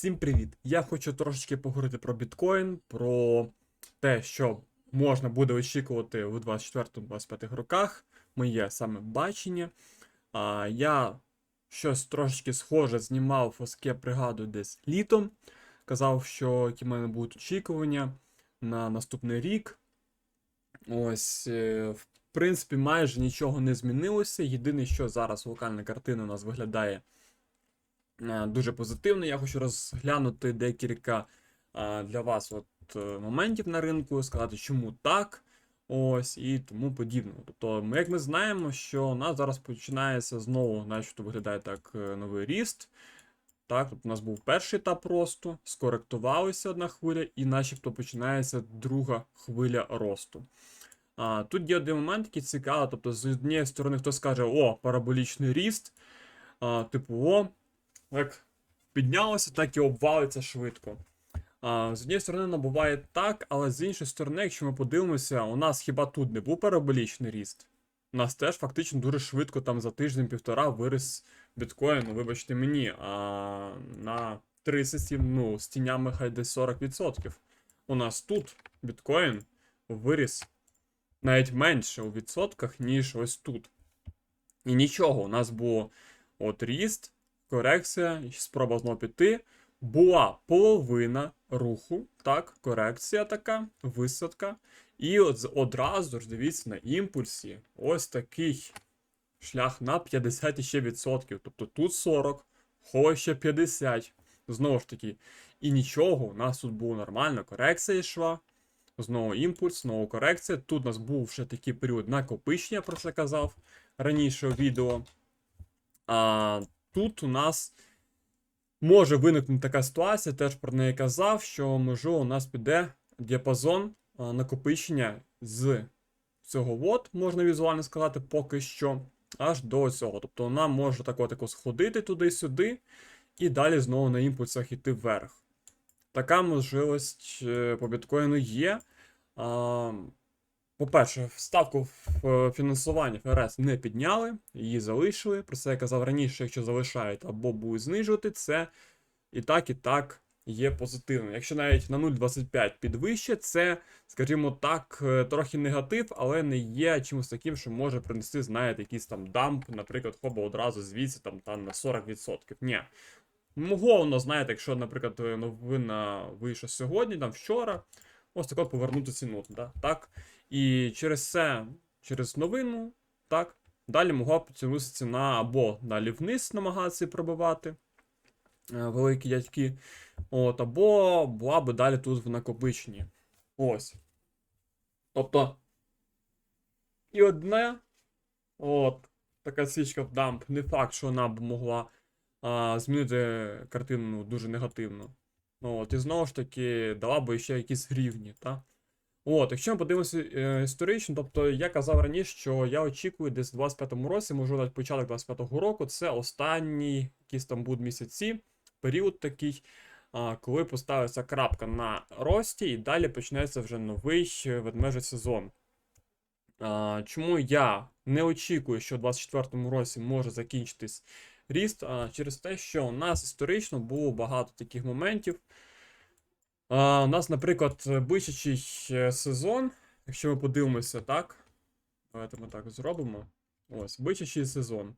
Всім привіт! Я хочу трошечки поговорити про біткоін, про те, що можна буде очікувати у 24-25 роках. Моє саме бачення. А, я щось трошечки схоже знімав, я пригадую десь літом. Казав, що які в мене будуть очікування на наступний рік. Ось, е, в принципі, майже нічого не змінилося. Єдине, що зараз локальна картина у нас виглядає дуже позитивно. Я хочу розглянути декілька е, для вас от, е, моментів на ринку, сказати, чому так. Ось і тому подібне. Тобто, ми, як ми знаємо, що у нас зараз починається знову, начебто виглядає так е, новий ріст. Так, тут у нас був перший етап росту, скоректувалася одна хвиля, і начебто починається друга хвиля росту. А, Тут є один момент, який цікавий. Тобто, з однієї сторони, хтось скаже, о, параболічний ріст. А, Типу, о, як піднялося, так і обвалиться швидко. А, З однієї сторони, воно буває так, але з іншої сторони, якщо ми подивимося, у нас хіба тут не був параболічний ріст? У нас теж фактично дуже швидко, там за тиждень-півтора виріс біткоін, ну, вибачте мені, а на 37, ну, з тінями хай десь 40%. У нас тут біткоін виріс навіть менше у відсотках, ніж ось тут. І нічого, у нас було от ріст, корекція, спроба знову піти. Була половина руху, так, корекція така, висадка. І от одразу ж дивіться на імпульсі. Ось такий шлях на 50 ще відсотків. Тобто тут 40, хо ще 50. Знову ж таки. І нічого, у нас тут було нормально, корекція йшла. Знову імпульс, знову корекція. Тут у нас був ще такий період накопичення, про це казав раніше у відео. А тут у нас може виникнути така ситуація, теж про неї казав, що можливо у нас піде діапазон накопичення з цього от, можна візуально сказати, поки що, аж до цього. Тобто вона може так от якось ходити туди-сюди, і далі знову на імпульсах йти вверх. Така можливість е, по біткоїну є. По-перше, ставку е, фінансування ФРС не підняли, її залишили. Про це я казав раніше, якщо залишають або будуть знижувати, це і так, і так є позитивно. Якщо навіть на 0,25 підвищить, це, скажімо так, е, трохи негатив, але не є чимось таким, що може принести, знаєте, якийсь там дамп, наприклад, хоба одразу звідси там, там на 40%. Ні. Могло воно, знаєте, якщо, наприклад, новина вийшла сьогодні, там вчора, ось тако повернути ціну. Да? Так? І через це, через новину, так, далі могла потягнутися ціна або далі вниз намагатися пробивати е, великі дядьки, от, або була б далі тут в накопиченні. Ось. Тобто. І одне, от, така свічка в дамп, не факт, що вона б могла а, змінити картину дуже негативно. Ну, От, і знову ж таки, дала б ще якісь рівні, так? От, якщо ми подивимося е, історично, тобто я казав раніше, що я очікую десь в 25-му році, можливо, навіть початок 25-го року, це останні якісь там будуть місяці, період такий, а, коли поставиться крапка на рості, і далі почнеться вже новий ведмежий сезон. А, чому я не очікую, що в 24-му році може закінчитись ріст? А, через те, що у нас історично було багато таких моментів. А, у нас, наприклад, бичачий е, сезон, якщо ми подивимося так. Давайте ми так зробимо. Ось, бичачий сезон.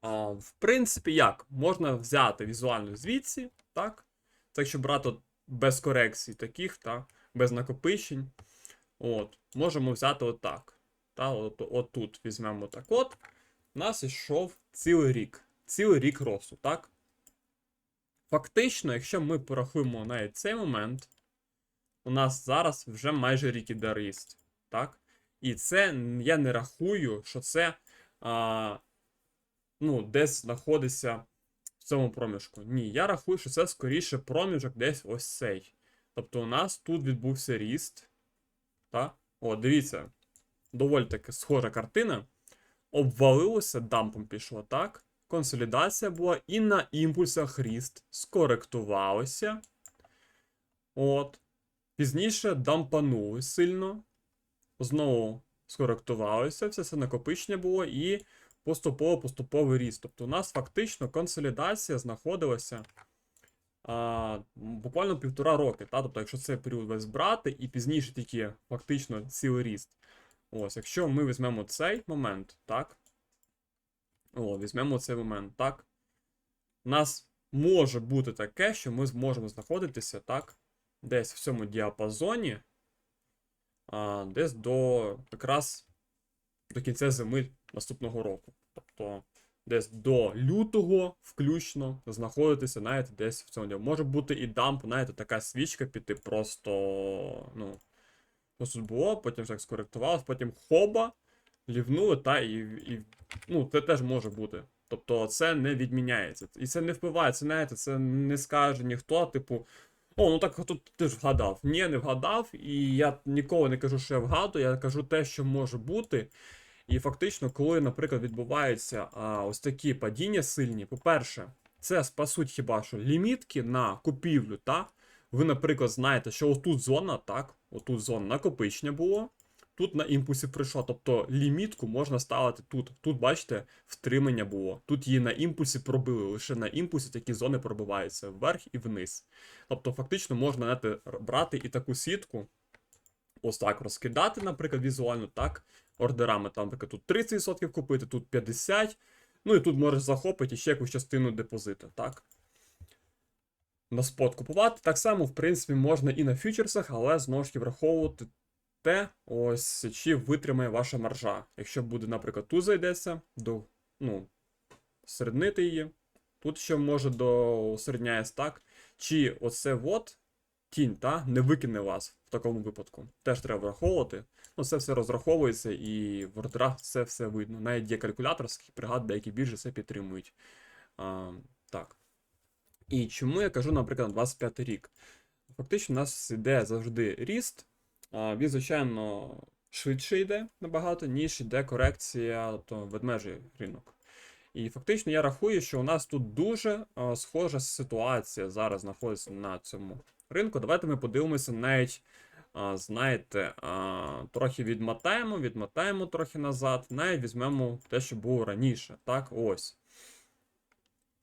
А, в принципі, як? Можна взяти візуально звідси, так? Це якщо брати без корекцій таких, так? без накопичень. От, можемо взяти отак. Та, от, от тут візьмемо так от. У нас йшов цілий рік. Цілий рік росту, так? Фактично, якщо ми порахуємо навіть цей момент, у нас зараз вже майже рік іде ріст. Так? І це я не рахую, що це а, ну, десь знаходиться в цьому проміжку. Ні, я рахую, що це скоріше проміжок десь ось цей. Тобто у нас тут відбувся ріст. Так? О, дивіться, доволі таки схожа картина. Обвалилося, дампом пішло, так? Консолідація була і на імпульсах ріст скоректувалося. От. Пізніше дампанули сильно. Знову скоректувалося, все це накопичення було, і поступово-поступовий ріст. Тобто у нас фактично консолідація знаходилася а, буквально півтора роки. Та? Тобто, якщо це період весь брати, і пізніше тільки фактично цілий ріст. Ось, якщо ми візьмемо цей момент, так? О, візьмемо цей момент, так? У нас може бути таке, що ми зможемо знаходитися, так? Десь в цьому діапазоні, а, десь до якраз до кінця зими наступного року. Тобто десь до лютого включно знаходитися, знаєте, десь в цьому. діапазоні. Може бути і дамп, знаєте, така свічка піти просто, ну, тут було, потім так скоректувалось, потім хоба, лівнули, та і, і ну, це теж може бути. Тобто це не відміняється. І це не впливає, це знаєте, це не скаже ніхто, типу. О, ну так тут ти ж вгадав. Ні, не вгадав, і я ніколи не кажу, що я вгадую, я кажу те, що може бути. І фактично, коли, наприклад, відбуваються а, ось такі падіння сильні, по-перше, це спасуть хіба що лімітки на купівлю, та? Ви, наприклад, знаєте, що отут зона, так, отут зона накопичення було, тут на імпульсі прийшло. Тобто лімітку можна ставити тут. Тут, бачите, втримання було. Тут її на імпульсі пробили. Лише на імпульсі такі зони пробиваються вверх і вниз. Тобто, фактично, можна знаєте, брати і таку сітку, ось так розкидати, наприклад, візуально, так, ордерами, там, наприклад, тут 30% купити, тут 50%. Ну і тут можеш захопити ще якусь частину депозиту, так? На спот купувати. Так само, в принципі, можна і на фьючерсах, але знову ж таки враховувати те, ось чи витримає ваша маржа. Якщо буде, наприклад, тут зайдеться, до, ну, середнити її. Тут ще може до середняє стак. Чи оце от тінь, та, не викине вас в такому випадку. Теж треба враховувати. Ну, це все розраховується і в ордерах це все видно. Навіть є калькуляторський пригад, деякі біржі це підтримують. А, так. І чому я кажу, наприклад, на 25 рік? Фактично, у нас йде завжди ріст. Він, звичайно, швидше йде набагато, ніж йде корекція, тобто ведмежий ринок. І фактично я рахую, що у нас тут дуже схожа ситуація зараз знаходиться на цьому ринку. Давайте ми подивимося навіть, знаєте, трохи відмотаємо, відмотаємо трохи назад, навіть візьмемо те, що було раніше. Так, ось.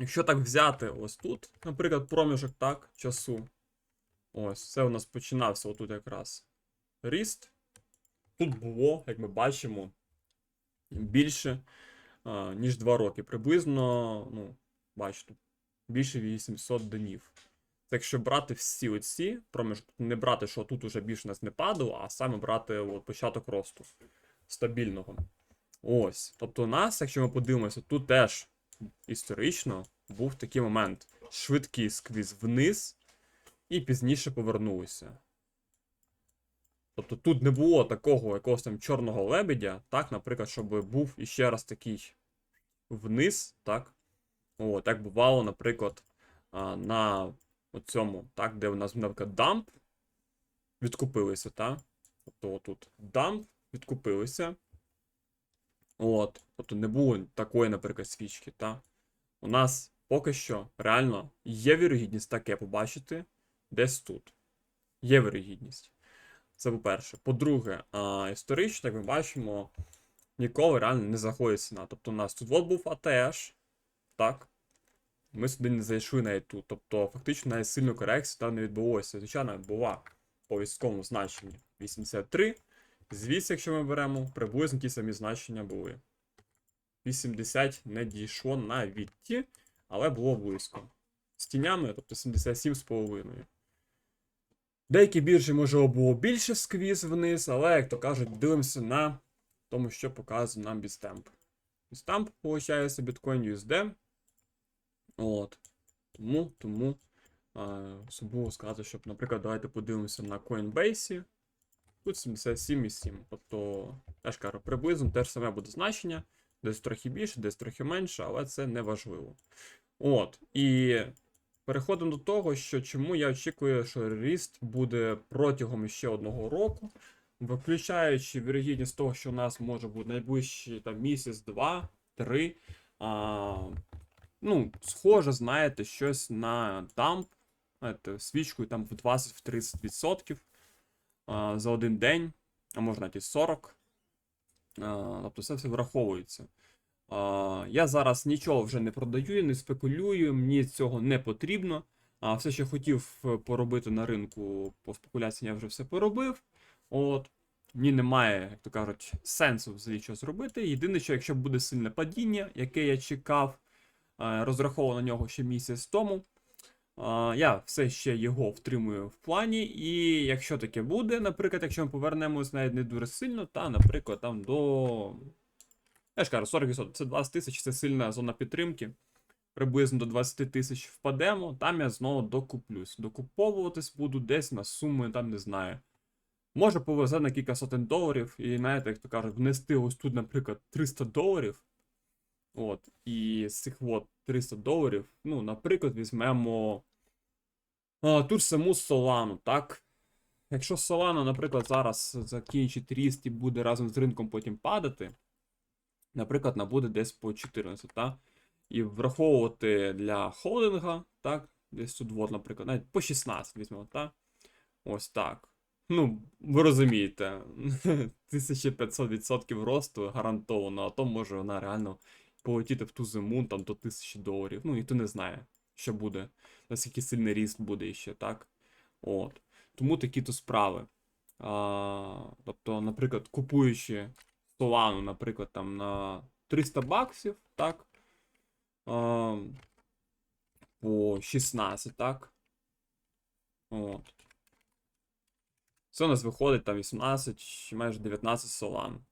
Якщо так взяти ось тут, наприклад, проміжок так, часу. Ось, це у нас починався отут якраз ріст. Тут було, як ми бачимо, більше, а, ніж 2 роки. Приблизно, ну, бачите, більше 800 днів. Це якщо брати всі оці проміжок, не брати, що тут уже більше нас не падало, а саме брати от, початок росту стабільного. Ось. Тобто у нас, якщо ми подивимося, тут теж історично був такий момент. Швидкий сквіз вниз, і пізніше повернулися. Тобто тут не було такого якогось там чорного лебедя, так, наприклад, щоб був іще раз такий вниз, так. О, так бувало, наприклад, на цьому, так, де у нас, наприклад, дамп відкупилися, так? Тобто отут дамп відкупилися. От, тобто не було такої, наприклад, свічки, так? У нас поки що реально є вірогідність таке побачити десь тут. Є вірогідність. Це по-перше. По-друге, історично, як ми бачимо, ніколи реально не заходить ціна. Тобто у нас тут от був АТШ, так? Ми сюди не зайшли навіть тут. Тобто, фактично навіть сильну корекцію там не відбулося. Звичайно, була по військовому значенні 83. Звідси, якщо ми беремо, приблизно ті самі значення були. 80 не дійшло навіть, але було близько. З тінями, тобто 77,5. Деякі біржі, можливо, було більше сквіз вниз, але, як то кажуть, дивимося на тому, що показує нам Bitstamp. Bitstamp, виходить, біткоін USD. От. Тому, тому особливо сказати, щоб, наприклад, давайте подивимося на Coinbase. Тут 77,7. Тобто, теж кажу, приблизно те ж саме буде значення. Десь трохи більше, десь трохи менше, але це не важливо. От. І переходимо до того, що чому я очікую, що ріст буде протягом ще одного року, виключаючи вірогідність того, що у нас може бути найближчий там, місяць, два, три. А, ну, схоже, знаєте, щось на дамп, знаєте, свічкою там в 20-30% а, за один день, а можна навіть і 40. Тобто це все враховується. Я зараз нічого вже не продаю, не спекулюю, мені цього не потрібно. А все, що хотів е, поробити на ринку по спекуляції, я вже все поробив. От. Мені немає, як то кажуть, сенсу взагалі що зробити. Єдине, що якщо буде сильне падіння, яке я чекав, е, розраховував на нього ще місяць тому. Я все ще його втримую в плані, і якщо таке буде, наприклад, якщо ми повернемось навіть не дуже сильно, та, наприклад, там до. Я ж кажу, 40%, це 20 тисяч, це сильна зона підтримки. Приблизно до 20 тисяч впадемо, там я знову докуплюсь. Докуповуватись буду десь на суми, там не знаю. Може повезе на кілька сотень доларів, і знаєте, як то кажуть, внести ось тут, наприклад, 300 доларів. От, і з цих от 300 доларів, ну, наприклад, візьмемо ту ж саму Solana, так? Якщо Solana, наприклад, зараз закінчить ріст і буде разом з ринком потім падати, наприклад, набуде десь по 14, так? І враховувати для холдинга, так? Десь тут, от, наприклад, навіть по 16 візьмемо, так? Ось так. Ну, ви розумієте, 1500% росту гарантовано, а то може вона реально полетіти в ту зиму там до 1000 доларів. Ну, ніхто не знає, що буде, наскільки сильний ріст буде ще, так? От. Тому такі то справи. А, тобто, наприклад, купуючи Solana, наприклад, там на 300 баксів, так? А, по 16, так? От. Це у нас виходить там 18 чи майже 19 солан.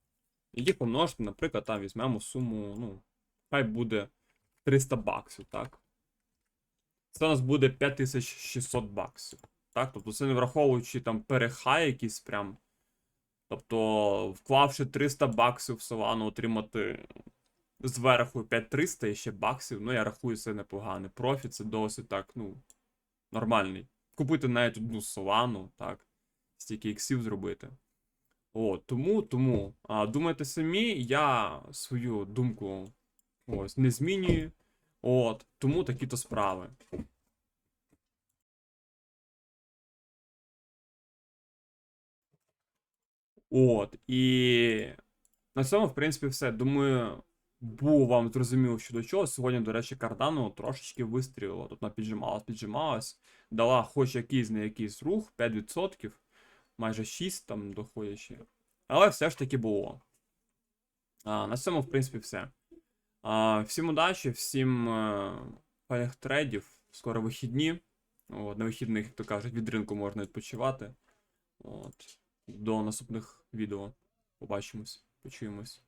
І їх помножити, наприклад, там візьмемо суму, ну, хай буде 300 баксів, так? Це у нас буде 5600 баксів. Так? Тобто це не враховуючи там перехай якийсь прям. Тобто, вклавши 300 баксів в Solana, отримати зверху 5300 і ще баксів, ну я рахую це непоганий. Профіт це досить так, ну, нормальний. Купити навіть одну Solana, так стільки іксів зробити. От, тому, тому. А, думайте самі, я свою думку ось не змінюю. От, тому такі-то справи. От, і на цьому, в принципі, все. Думаю, був вам зрозуміло щодо чого. Сьогодні, до речі, Cardano трошечки вистрілила. Тут вона піджималась, піджималась, дала хоч якийсь не якийсь рух, 5%, майже 6 там доходячи. Але все ж таки було. А, на цьому, в принципі, все. А, всім удачі, всім е, файних. Скоро вихідні. От, на вихідних, як то кажуть, від ринку можна відпочивати. От. До наступних відео. Побачимось, почуємось.